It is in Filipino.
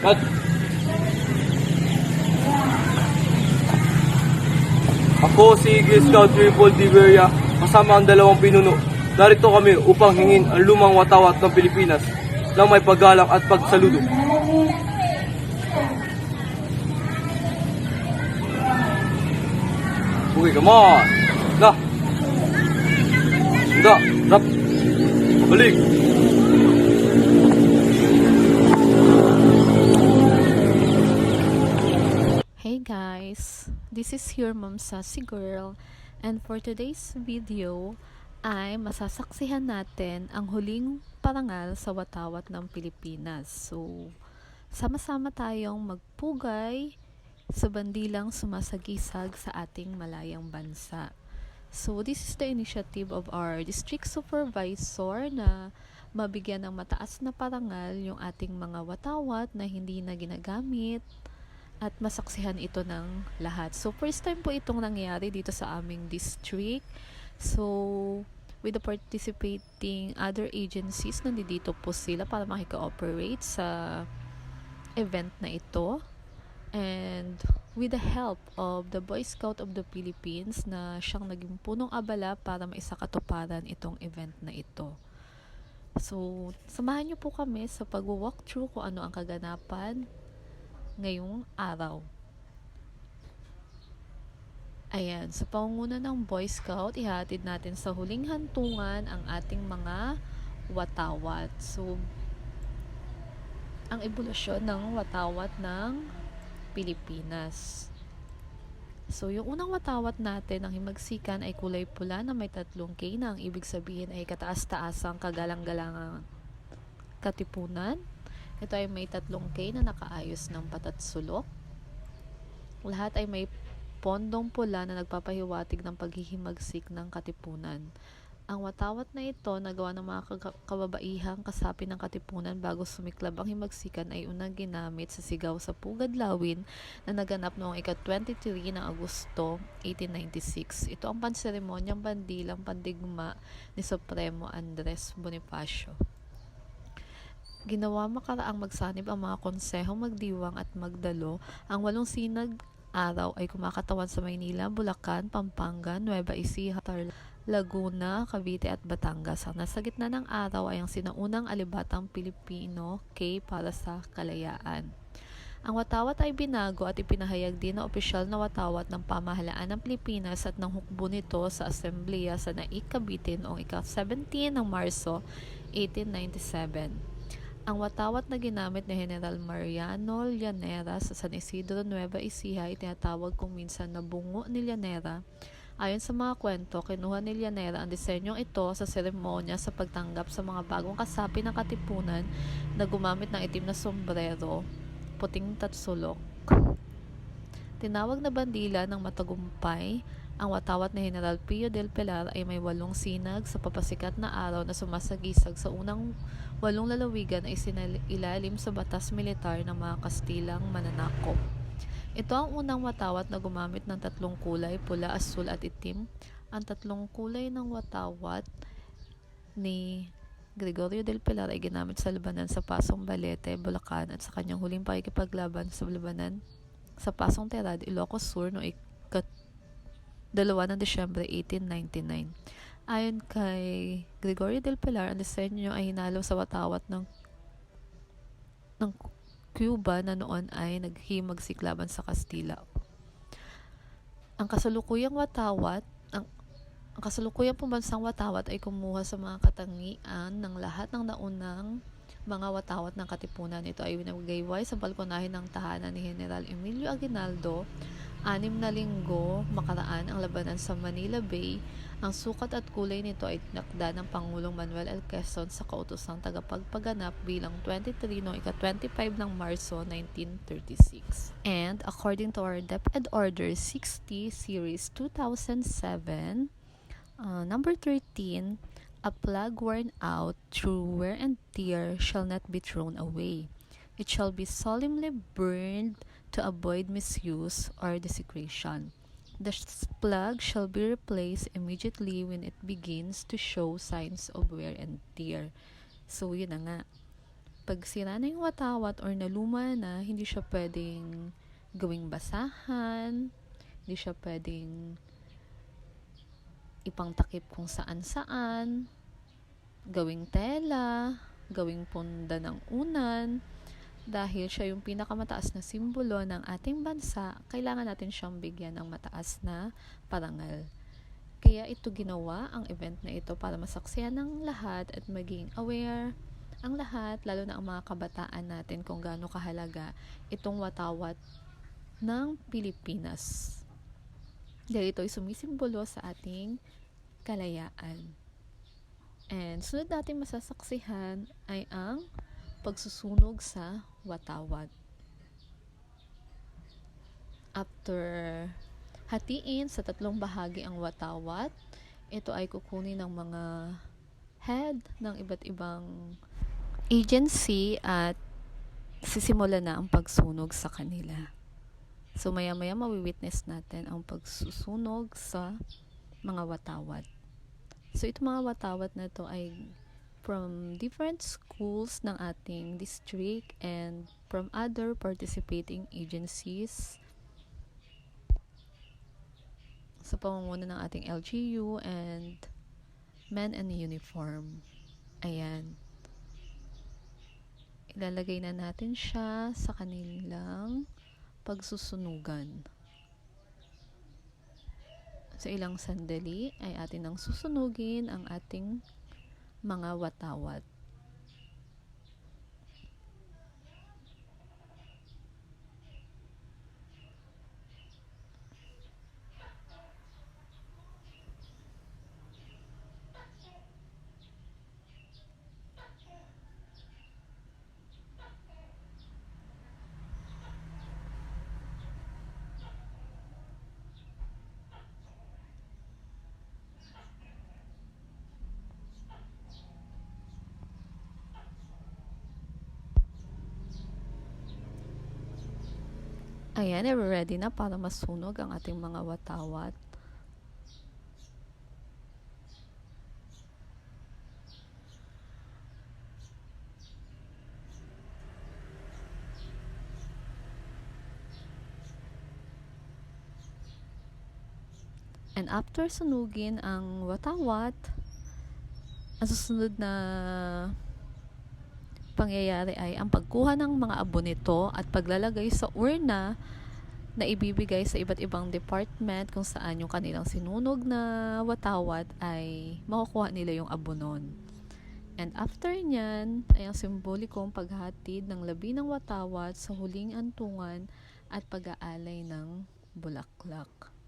Cut. Ako si Eagle Scout Triple Diveria kasama ang dalawang pinuno. Narito kami upang hingin ang lumang watawat ng Pilipinas ng may paggalang at pagsaludo. Okay, come on! Na! Sunda! Rap! Balik! Guys, this is your mom Sassy Girl and for today's video ay masasaksihan natin ang huling parangal sa watawat ng Pilipinas. So, sama-sama tayong magpugay sa bandilang sumasagisag sa ating malayang bansa. So, this is the initiative of our district supervisor na mabigyan ng mataas na parangal yung ating mga watawat na hindi na ginagamit at masaksihan ito ng lahat. So, first time po itong nangyari dito sa aming district. So, with the participating other agencies, nandito po sila para makikooperate sa event na ito. And with the help of the Boy Scout of the Philippines na siyang naging punong abala para maisakatuparan itong event na ito. So, samahan niyo po kami sa pag-walk through kung ano ang kaganapan ngayong araw. Ayan, sa pangunguna ng Boy Scout, ihatid natin sa huling hantungan ang ating mga watawat. So, ang ebolusyon ng watawat ng Pilipinas. So, yung unang watawat natin ng himagsikan ay kulay pula na may tatlong K na ang ibig sabihin ay kataas-taasang kagalang-galangang katipunan. Ito ay may tatlong K na nakaayos ng patat sulok. Lahat ay may pondong pula na nagpapahiwatig ng paghihimagsik ng katipunan. Ang watawat na ito, nagawa ng mga kababaihang kasapi ng katipunan bago sumiklab ang himagsikan ay unang ginamit sa sigaw sa Pugad Lawin na naganap noong ika-23 ng Agosto 1896. Ito ang panseremonyang bandilang pandigma ni Supremo Andres Bonifacio. Ginawa makaraang magsanib ang mga konsehong magdiwang at magdalo. Ang walong sinag araw ay kumakatawan sa Maynila, Bulacan, Pampanga, Nueva Ecija, Tar- Laguna, Cavite at Batangas. Ang nasa gitna ng araw ay ang sinaunang alibatang Pilipino K para sa kalayaan. Ang watawat ay binago at ipinahayag din na opisyal na watawat ng pamahalaan ng Pilipinas at ng hukbo nito sa Asembleya sa Naik, Cavite noong ika-17 ng Marso 1897. Ang watawat na ginamit ni General Mariano Llanera sa San Isidro, Nueva Ecija ay tinatawag kung minsan na bungo ni Llanera. Ayon sa mga kwento, kinuha ni Llanera ang disenyong ito sa seremonya sa pagtanggap sa mga bagong kasapi ng katipunan na gumamit ng itim na sombrero, puting tatsulok. Tinawag na bandila ng matagumpay, ang watawat na General Pio del Pilar ay may walong sinag sa papasikat na araw na sumasagisag sa unang walong lalawigan ay sinailalim sa batas militar ng mga Kastilang mananakop. Ito ang unang watawat na gumamit ng tatlong kulay, pula, asul at itim. Ang tatlong kulay ng watawat ni Gregorio del Pilar ay ginamit sa labanan sa Pasong Balete, Bulacan at sa kanyang huling pakikipaglaban sa labanan sa Pasong Terad, Ilocos Sur noong 2 ng Desyembre 1899. Ayon kay Gregorio del Pilar, ang disenyo ay hinalo sa watawat ng ng Cuba na noon ay naghimagsiklaban sa Kastila. Ang kasalukuyang watawat, ang, ang kasalukuyang pambansang watawat ay kumuha sa mga katangian ng lahat ng naunang mga watawat ng katipunan. Ito ay winagayway sa balkonahin ng tahanan ni General Emilio Aguinaldo. Anim na linggo makaraan ang labanan sa Manila Bay. Ang sukat at kulay nito ay tinakda ng Pangulong Manuel L. Quezon sa kautosang tagapagpaganap bilang 23 noong ika-25 ng Marso 1936. And according to our DepEd Order 60 Series 2007, uh, number 13, a plug worn out through wear and tear shall not be thrown away. It shall be solemnly burned to avoid misuse or desecration. The plug shall be replaced immediately when it begins to show signs of wear and tear. So, yun na nga. pag sira na yung watawat or naluma na, hindi siya pwedeng gawing basahan, hindi siya pwedeng ipang takip kung saan-saan, gawing tela, gawing punda ng unan, dahil siya yung pinakamataas na simbolo ng ating bansa, kailangan natin siyang bigyan ng mataas na parangal. Kaya ito ginawa, ang event na ito, para masaksiyan ng lahat at maging aware ang lahat, lalo na ang mga kabataan natin kung gaano kahalaga itong watawat ng Pilipinas. Dahil ito ay sumisimbolo sa ating kalayaan. And sunod natin masasaksihan ay ang pagsusunog sa watawat. After hatiin sa tatlong bahagi ang watawat, ito ay kukunin ng mga head ng iba't ibang agency at sisimula na ang pagsunog sa kanila. So maya-maya mawi-witness natin ang pagsusunog sa mga watawat. So itong mga watawat na to ay from different schools ng ating district and from other participating agencies sa pamumuno ng ating LGU and men in uniform. Ayan. Ilalagay na natin siya sa kanilang pagsusunugan. Sa ilang sandali ay atin nang susunugin ang ating mga watawat. Ayan, ready na para masunog ang ating mga watawat. And after sunugin ang watawat, ang susunod na pangyayari ay ang pagkuha ng mga abo nito at paglalagay sa urna na ibibigay sa iba't ibang department kung saan yung kanilang sinunog na watawat ay makukuha nila yung abo nun. And after nyan ay ang simbolikong paghatid ng labi ng watawat sa huling antungan at pag-aalay ng bulaklak.